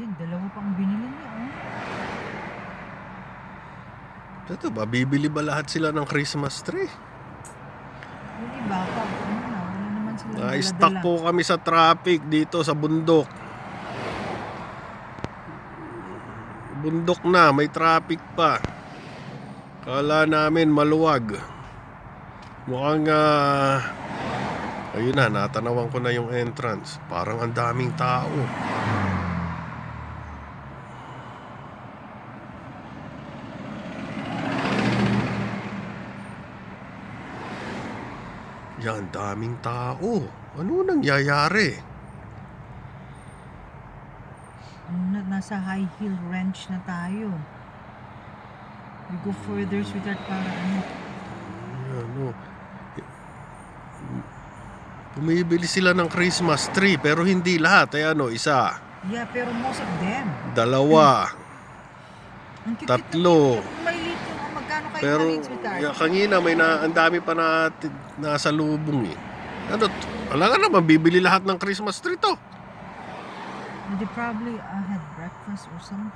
Yan, dalawa pang binili niya. Oh. Ito ba, bibili ba lahat sila ng Christmas tree? Iba, pag ano na, wala naman sila Na-stuck po kami sa traffic dito sa bundok. Bundok na, may traffic pa. Kala namin maluwag. Mukhang ah, ayun na, natanawan ko na yung entrance. Parang ang daming tao. Yan, daming tao. Ano nangyayari? Ano na, nasa high heel ranch na tayo. We go further, sweetheart, para ano. Ano? Bumibili sila ng Christmas tree pero hindi lahat. Ay ano, isa, Yeah, pero most of them. dalawa, Ang tatlo. Maliit yung oh, magkano kayo Pero ya, kanina may na, ang dami pa na nasa lubong eh. Ano, wala nga naman, bibili lahat ng Christmas tree to. They probably uh, had breakfast or something.